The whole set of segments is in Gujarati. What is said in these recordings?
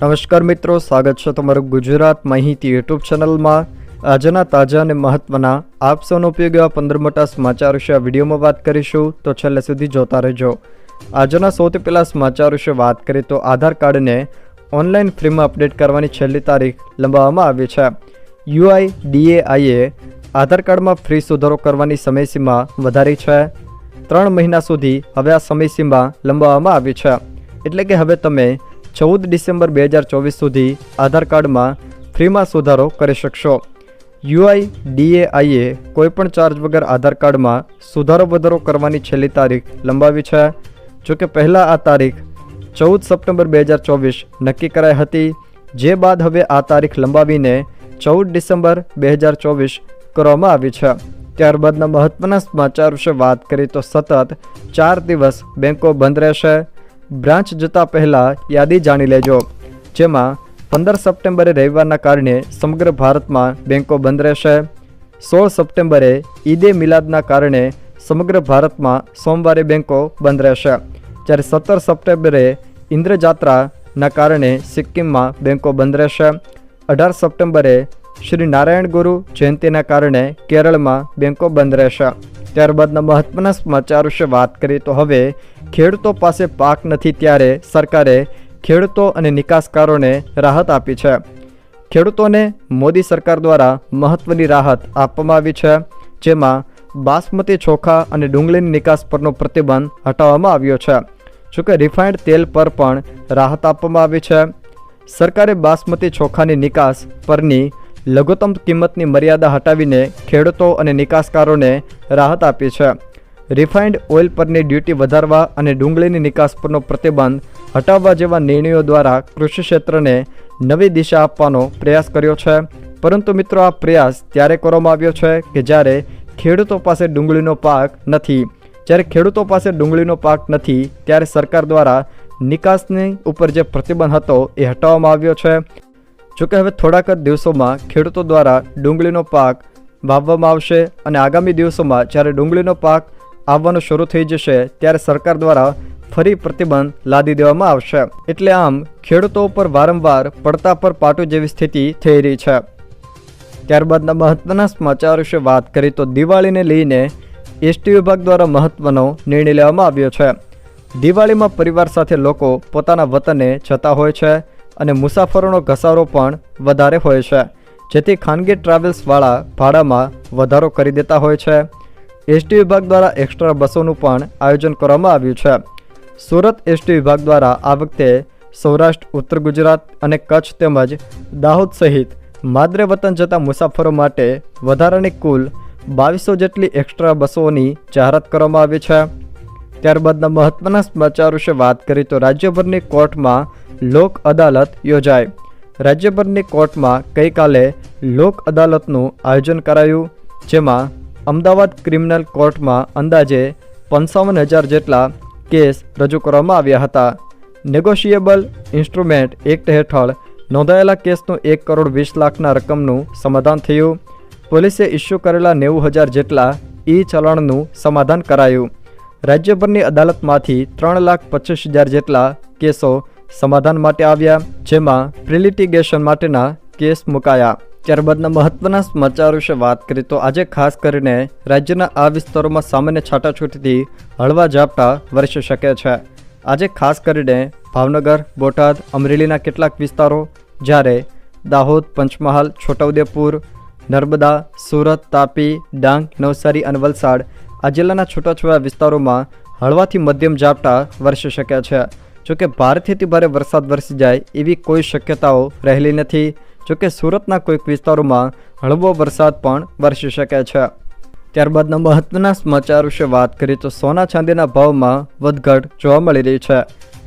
નમસ્કાર મિત્રો, સ્વાગત છે તમારું ગુજરાત માહિતી યુટ્યુબ ચેનલમાં. આજના તાજા અને મહત્વના આપ સૌનો ઉપયોગ એવા પંદર મોટા સમાચાર વિશે આ વિડીયોમાં વાત કરીશું, તો છેલ્લે સુધી જોતા રહેજો. આજના સૌથી પહેલાં સમાચાર વિશે વાત કરીએ તો આધાર કાર્ડને ઓનલાઈન ફ્રીમાં અપડેટ કરવાની છેલ્લી તારીખ લંબાવવામાં આવી છે. યુઆઈ ડીએઆઈએ આધાર કાર્ડમાં ફ્રી સુધારો કરવાની સમયસીમા વધારી છે. ત્રણ મહિના સુધી હવે આ સમયસીમા લંબાવવામાં આવી છે. એટલે કે હવે તમે ચૌદ ડિસેમ્બર બે હજાર ચોવીસ સુધી આધાર કાર્ડમાં ફ્રીમાં સુધારો કરી શકશો. યુઆઈ ડીએઆઈએ કોઈપણ ચાર્જ વગર આધાર કાર્ડમાં સુધારો વધારો કરવાની છેલ્લી તારીખ લંબાવી છે. જોકે પહેલાં આ તારીખ ચૌદ સપ્ટેમ્બર બે હજાર ચોવીસ નક્કી કરાઈ હતી. જે બાદ હવે આ તારીખ લંબાવીને ચૌદ ડિસેમ્બર બે હજાર ચોવીસ કરવામાં આવી છે. ત્યારબાદના મહત્વના સમાચાર વિશે વાત કરીએ તો સતત ચાર દિવસ બેંકો બંધ રહેશે. બ્રાન્ચ જતા પહેલાં યાદી જાણી લેજો, જેમાં પંદર સપ્ટેમ્બરે રવિવારના કારણે સમગ્ર ભારતમાં બેંકો બંધ રહેશે. સોળ સપ્ટેમ્બરે ઈદે મિલાદના કારણે સમગ્ર ભારતમાં સોમવારે બેંકો બંધ રહેશે. જ્યારે સત્તર સપ્ટેમ્બરે ઇન્દ્રજાત્રાના કારણે સિક્કિમમાં બેંકો બંધ રહેશે. અઢાર સપ્ટેમ્બરે શ્રી નારાયણ ગુરુ જયંતિના કારણે કેરળમાં બેંકો બંધ રહેશે. ત્યારબાદના મહત્વના સમાચાર વિશે વાત કરીએ તો હવે ખેડૂતો પાસે પાક નથી ત્યારે સરકારે ખેડૂતો અને નિકાસકારોને રાહત આપી છે. ખેડૂતોને મોદી સરકાર દ્વારા મહત્વની રાહત આપવામાં આવી છે, જેમાં બાસમતી ચોખા અને ડુંગળીની નિકાસ પરનો પ્રતિબંધ હટાવવામાં આવ્યો છે. જોકે રિફાઇન્ડ તેલ પર પણ રાહત આપવામાં આવી છે. સરકારે બાસમતી ચોખાની નિકાસ પરની લઘુત્તમ કિંમતની મર્યાદા હટાવીને ખેડૂતો અને નિકાસકારોને રાહત આપી છે. રિફાઇન્ડ ઓઇલ પરની ડ્યુટી વધારવા અને ડુંગળીની નિકાસ પરનો પ્રતિબંધ હટાવવા જેવા નિર્ણયો દ્વારા કૃષિ ક્ષેત્રને નવી દિશા આપવાનો પ્રયાસ કર્યો છે. પરંતુ મિત્રો, આ પ્રયાસ ત્યારે કરવામાં આવ્યો છે કે જ્યારે ખેડૂતો પાસે ડુંગળીનો પાક નથી. જ્યારે ખેડૂતો પાસે ડુંગળીનો પાક નથી, ત્યારે સરકાર દ્વારા નિકાસની ઉપર જે પ્રતિબંધ હતો એ હટાવવામાં આવ્યો છે. જોકે હવે થોડાક જ દિવસોમાં ખેડૂતો દ્વારા ડુંગળીનો પાક વાવવામાં આવશે અને આગામી દિવસોમાં જ્યારે ડુંગળીનો પાક આવવાનું શરૂ થઈ જશે ત્યારે સરકાર દ્વારા ફરી પ્રતિબંધ લાદી દેવામાં આવશે. એટલે આમ ખેડૂતો ઉપર વારંવાર પડતા પર પાટું જેવી સ્થિતિ થઈ રહી છે. ત્યારબાદના મહત્વના સમાચાર વિશે વાત કરીએ તો દિવાળીને લઈને એસટી વિભાગ દ્વારા મહત્વનો નિર્ણય લેવામાં આવ્યો છે. દિવાળીમાં પરિવાર સાથે લોકો પોતાના વતને જતા હોય છે. અને મુસાફરોનો ઘસારો પણ વધારે હોય છે, જેથી ખાનગી ટ્રાવેલ્સવાળા ભાડામાં વધારો કરી દેતા હોય છે. એસટી વિભાગ દ્વારા એક્સ્ટ્રા બસોનું પણ આયોજન કરવામાં આવ્યું છે. સુરત એસટી વિભાગ દ્વારા આ વખતે સૌરાષ્ટ્ર, ઉત્તર ગુજરાત અને કચ્છ તેમજ દાહોદ સહિત માદરે વતન જતા મુસાફરો માટે વધારાની કુલ બાવીસો જેટલી એક્સ્ટ્રા બસોની જાહેરાત કરવામાં આવી છે. ત્યારબાદના મહત્વના સમાચાર વિશે વાત કરીએ તો રાજ્યભરની કોર્ટમાં લોક અદાલત યોજાઈ રાજ્યભરની કોર્ટમાં ગઈકાલે લોક અદાલતનું આયોજન કરાયું, જેમાં અમદાવાદ ક્રિમિનલ કોર્ટમાં અંદાજે પંચાવન હજાર જેટલા કેસ રજૂ કરવામાં આવ્યા હતા. નેગોશિયેબલ ઇન્સ્ટ્રુમેન્ટ એક્ટ હેઠળ નોંધાયેલા કેસનું એક કરોડ વીસ લાખના રકમનું સમાધાન થયું. પોલીસે ઇસ્યુ કરેલા નેવું હજાર જેટલા ઈ ચલણનું સમાધાન કરાયું. રાજ્યભરની અદાલતમાંથી ત્રણ લાખ પચીસ હજાર જેટલા કેસો સમાધાન માટે આવ્યા, જેમાં પ્રિલિટિગેશન માટેના કેસ મુકાયા. ત્યારબાદના મહત્વના સમાચાર વિશે વાત કરીએ તો આજે ખાસ કરીને રાજ્યના આ વિસ્તારોમાં સામાન્ય છાટાછૂટીથી હળવા ઝાપટા વરસી શકે છે. આજે ખાસ કરીને ભાવનગર, બોટાદ, અમરેલીના કેટલાક વિસ્તારો, જ્યારે દાહોદ, પંચમહાલ, છોટાઉદેપુર, નર્મદા, સુરત, તાપી, ડાંગ, નવસારી અને વલસાડ આ જિલ્લાના છૂટાછવાયા વિસ્તારોમાં હળવાથી મધ્યમ ઝાપટા વરસી શકે છે. જોકે ભારેથી ભારે વરસાદ વરસી જાય એવી કોઈ શક્યતાઓ રહેલી નથી. જોકે સુરતના કોઈક વિસ્તારોમાં હળવો વરસાદ પણ વરસી શકે છે. ત્યારબાદના મહત્વના સમાચાર વિશે વાત કરીએ તો સોના ચાંદીના ભાવમાં વધઘટ જોવા મળી રહી છે.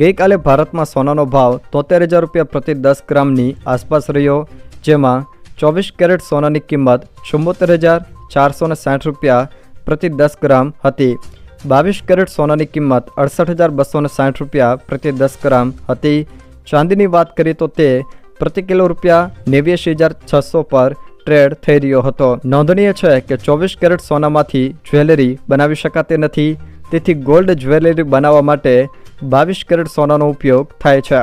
ગઈકાલે ભારતમાં સોનાનો ભાવ તોતેર હજાર રૂપિયા પ્રતિ દસ ગ્રામની આસપાસ રહ્યો, જેમાં ચોવીસ કેરેટ સોનાની કિંમત ચુમ્મોતેર હજાર ચારસો ને સાઠ રૂપિયા પ્રતિ દસ ગ્રામ હતી. બાવીસ કેરેટ સોનાની કિંમત અડસઠ હજાર બસો સાઠ રૂપિયા પ્રતિ દસ ગ્રામ હતી. ચાંદીની વાત કરીએ તો તે પ્રતિ કિલો રૂપિયા નેવ્યાસી હજાર છસો પર ટ્રેડ થઈ રહ્યો હતો. નોંધનીય છે કે ચોવીસ કેરેટ સોનામાંથી જ્વેલરી બનાવી શકાતી નથી. તેથી ગોલ્ડ જ્વેલરી બનાવવા માટે બાવીસ કેરેટ સોનાનો ઉપયોગ થાય છે.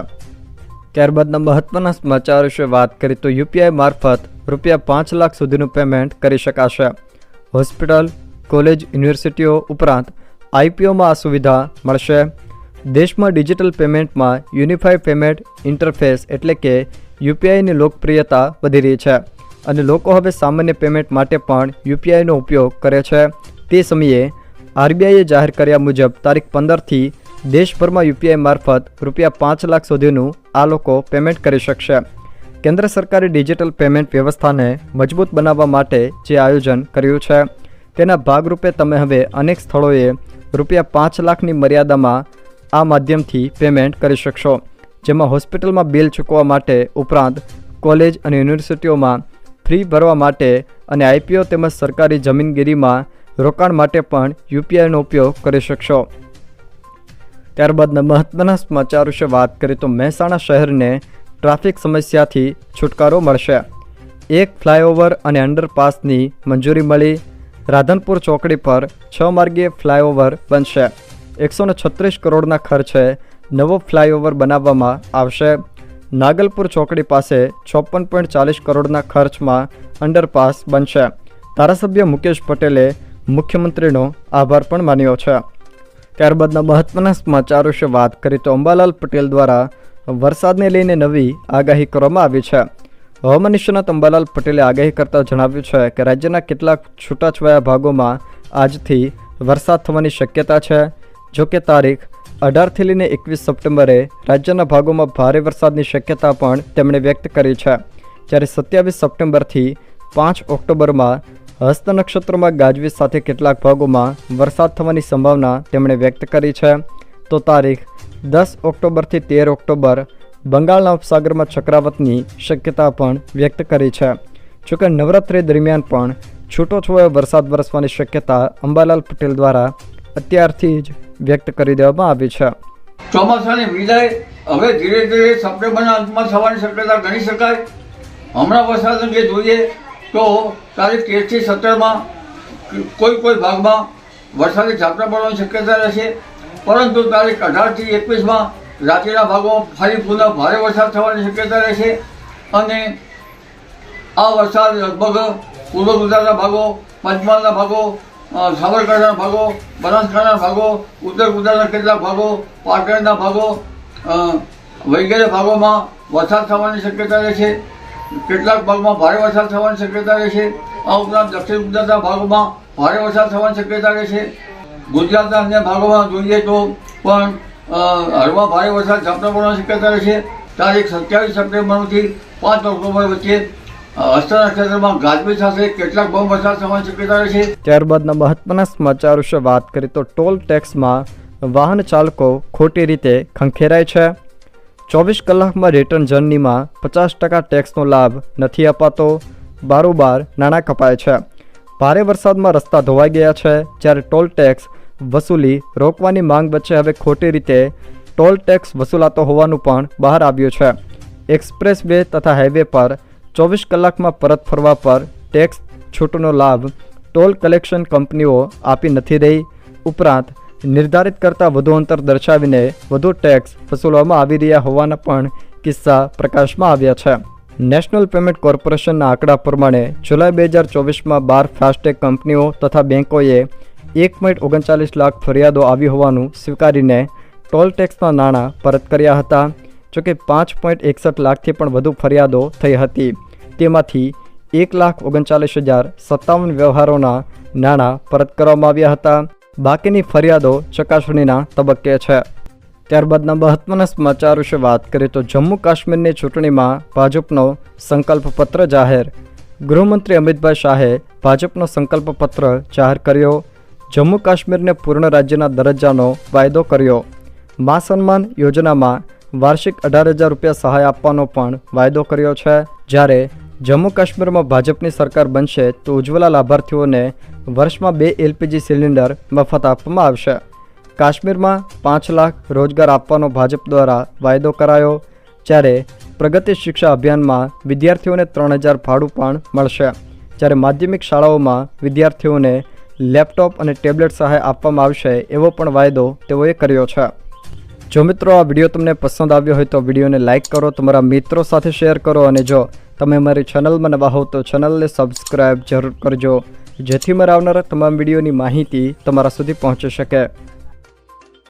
ત્યારબાદના મહત્વના સમાચાર વિશે વાત કરીએ તો યુપીઆઈ મારફત રૂપિયા પાંચ લાખ સુધીનું પેમેન્ટ કરી શકાશે. હોસ્પિટલ, કોલેજ, યુનિવર્સિટીઓ ઉપરાંત આઈપીઓમાં આ સુવિધા મળશે. દેશમાં ડિજિટલ પેમેન્ટમાં યુનિફાઈડ પેમેન્ટ ઇન્ટરફેસ એટલે કે યુપીઆઈની લોકપ્રિયતા વધી રહી છે અને લોકો હવે સામાન્ય પેમેન્ટ માટે પણ યુપીઆઈનો ઉપયોગ કરે છે. તે સમયે આરબીઆઈએ જાહેર કર્યા મુજબ તારીખ પંદરથી દેશભરમાં યુપીઆઈ મારફત રૂપિયા પાંચ લાખ સુધીનું આ લોકો પેમેન્ટ કરી શકશે. કેન્દ્ર સરકારે ડિજિટલ પેમેન્ટ વ્યવસ્થાને મજબૂત બનાવવા માટે જે આયોજન કર્યું છે, તેના ભાગરૂપે તમે હવે અનેક સ્થળોએ રૂપિયા પાંચ લાખની મર્યાદામાં આ માધ્યમથી પેમેન્ટ કરી શકશો, જેમાં હોસ્પિટલમાં બિલ ચૂકવવા માટે ઉપરાંત કોલેજ અને યુનિવર્સિટીઓમાં ફી ભરવા માટે અને આઈપીઓ તેમજ સરકારી જમીનગીરીમાં રોકાણ માટે પણ યુપીઆઈનો ઉપયોગ કરી શકશો. ત્યારબાદના મહત્ત્વના સમાચાર વિશે વાત કરીએ તો મહેસાણા શહેરને ટ્રાફિક સમસ્યાથી છુટકારો મળશે. એક ફ્લાયઓવર અને અંડરપાસની મંજૂરી મળી રાધનપુર ચોકડી પર છ માર્ગીય ફ્લાયઓવર બનશે. એકસો છત્રીસ કરોડના ખર્ચે નવો ફ્લાયઓવર બનાવવામાં આવશે. નાગલપુર ચોકડી પાસે છપ્પન પોઈન્ટ ચાલીસ કરોડના ખર્ચમાં અંડરપાસ બનશે. ધારાસભ્ય મુકેશ પટેલે મુખ્યમંત્રીનો આભાર પણ માન્યો છે. ત્યારબાદના મહત્વના સમાચાર વિશે વાત કરીએ તો અંબાલાલ પટેલ દ્વારા વરસાદને લઈને નવી આગાહી કરવામાં આવી છે. હવામાન નિષ્ણાત અંબાલાલ પટેલે આગાહી કરતા જણાવ્યું છે કે રાજ્યના કેટલાક છૂટાછવાયા ભાગોમાં આજથી વરસાદ થવાની શક્યતા છે. જોકે તારીખ અઢારથી લઈને એકવીસ સપ્ટેમ્બરે રાજ્યના ભાગોમાં ભારે વરસાદની શક્યતા પણ તેમણે વ્યક્ત કરી છે. જ્યારે સત્યાવીસ સપ્ટેમ્બરથી પાંચ ઓક્ટોબરમાં હસ્ત નક્ષત્રમાં ગાજવીજ સાથે કેટલાક ભાગોમાં વરસાદ થવાની સંભાવના તેમણે વ્યક્ત કરી છે. તો તારીખ દસ ઓક્ટોબરથી તેર ઓક્ટોબર બંગાળના ઉપસાગરમાં ચક્રાવતની શક્યતા પણ વ્યક્ત કરી છે. જોકે નવરાત્રિ દરમિયાન પણ છૂટોછવાયો વરસાદ વરસવાની શક્યતા અંબાલાલ પટેલ દ્વારા અત્યારથી જ વ્યક્ત કરી દેવામાં આવી છે. ચોમાસાની વિદાય હવે ધીરે ધીરે સપ્ટેમ્બરના અંતમાં થવાની શક્યતા ગણી શકાય. હમણાં વરસાદ અંગે જોઈએ તો તારીખ તેરથી સત્તરમાં કોઈ કોઈ ભાગમાં વરસાદી ઝાપટા પડવાની શક્યતા રહેશે. પરંતુ તારીખ અઢારથી એકવીસમાં રાત્રિના ભાગોમાં ફરી પુનઃ ભારે વરસાદ થવાની શક્યતા રહેશે અને આ વરસાદ લગભગ પૂર્વ ગુજરાતના ભાગો, પંચમહાલના ભાગો સાબરકાંઠાના ભાગો, બનાસકાંઠાના ભાગો, ઉત્તર ગુજરાતના કેટલાક ભાગો, પાટણના ભાગો વગેરે ભાગોમાં વરસાદ થવાની શક્યતા રહેશે. કેટલાક ભાગમાં ભારે વરસાદ થવાની શક્યતા રહેશે. આ ઉપરાંત દક્ષિણ ગુજરાતના ભાગોમાં ભારે વરસાદ થવાની શક્યતા રહેશે. ગુજરાતના અન્ય ભાગોમાં જોઈએ તો પણ હળવા ભારે વરસાદ ઝાપટા શક્યતા રહેશે તારીખ સત્યાવીસ સપ્ટેમ્બરથી પાંચ ઓક્ટોબર વચ્ચે ત્યારબાદના મહત્વના સમાચાર વિશે વાત કરીએ તો ટોલ ટેક્સમાં વાહન ચાલકો ખોટી રીતે ખંખેરાય છે. ચોવીસ કલાકમાં રિટર્ન જર્નીમાં પચાસ ટકા ટેક્સનો લાભ નથી અપાતો. બારોબાર નાણાં કપાય છે. ભારે વરસાદમાં રસ્તા ધોવાઈ ગયા છે. જ્યારે ટોલ ટેક્સ વસૂલી રોકવાની માંગ વચ્ચે હવે ખોટી રીતે ટોલ ટેક્સ વસૂલાતો હોવાનું પણ બહાર આવ્યું છે. એક્સપ્રેસ વે તથા હાઈવે પર ચોવીસ કલાકમાં પરત ફરવા પર ટેક્સ છૂટનો લાભ ટોલ કલેક્શન કંપનીઓ આપી નથી રહી. ઉપરાંત નિર્ધારિત કરતાં વધુ અંતર દર્શાવીને વધુ ટેક્સ વસૂલવામાં આવી રહ્યા હોવાના પણ કિસ્સા પ્રકાશમાં આવ્યા છે. નેશનલ પેમેન્ટ કોર્પોરેશનના આંકડા પ્રમાણે જુલાઈ બે હજાર ચોવીસમાં બાર ફાસ્ટેગ કંપનીઓ તથા બેંકોએ એક પોઈન્ટ ઓગણચાલીસ લાખ ફરિયાદો આવી હોવાનું સ્વીકારીને ટોલ ટેક્સના નાણાં પરત કર્યા હતા જોકે પાંચ પોઈન્ટ એકસઠ લાખથી પણ વધુ ફરિયાદો થઈ હતી. તેમાંથી એક લાખ ઓગણચાલીસ હજાર સત્તાવન વ્યવહારોના નાણાં પરત કરવામાં આવ્યા હતા. બાકીની ફરિયાદો ચકાસણીના તબક્કે છે. ત્યારબાદના મહત્વના સમાચાર વિશે વાત કરીએ તો જમ્મુ કાશ્મીરની ચૂંટણીમાં ભાજપનો સંકલ્પ પત્ર જાહેર. ગૃહમંત્રી અમિતભાઈ શાહે ભાજપનો સંકલ્પ પત્ર જાહેર કર્યો. જમ્મુ કાશ્મીરને પૂર્ણ રાજ્યના દરજ્જાનો વાયદો કર્યો. મા સન્માન યોજનામાં વાર્ષિક અઢાર હજાર રૂપિયા સહાય આપવાનો પણ વાયદો કર્યો છે. જ્યારે જમ્મુ કાશ્મીરમાં ભાજપની સરકાર બનશે તો ઉજ્જવલા લાભાર્થીઓને વર્ષમાં બે એલપીજી સિલિન્ડર મફત આપવામાં આવશે. કાશ્મીરમાં પાંચ લાખ રોજગાર આપવાનો ભાજપ દ્વારા વાયદો કરાયો, જ્યારે પ્રગતિ શિક્ષા અભિયાનમાં વિદ્યાર્થીઓને ત્રણ હજાર ભાડું પણ મળશે. જ્યારે માધ્યમિક શાળાઓમાં વિદ્યાર્થીઓને લેપટોપ અને ટેબ્લેટ સહાય આપવામાં આવશે એવો પણ વાયદો તેઓએ કર્યો છે. જો મિત્રો આ વીડિયો તમને પસંદ આવ્યો હોય તો વિડીયોને લાઇક કરો, તમારા મિત્રો સાથે શેર કરો અને જો તમે મારી ચેનલમાં નવા હો તો ચેનલને સબસ્ક્રાઈબ જરૂર કરજો, જેથી મારા આવનારા તમામ વિડીયોની માહિતી તમારા સુધી પહોંચી શકે.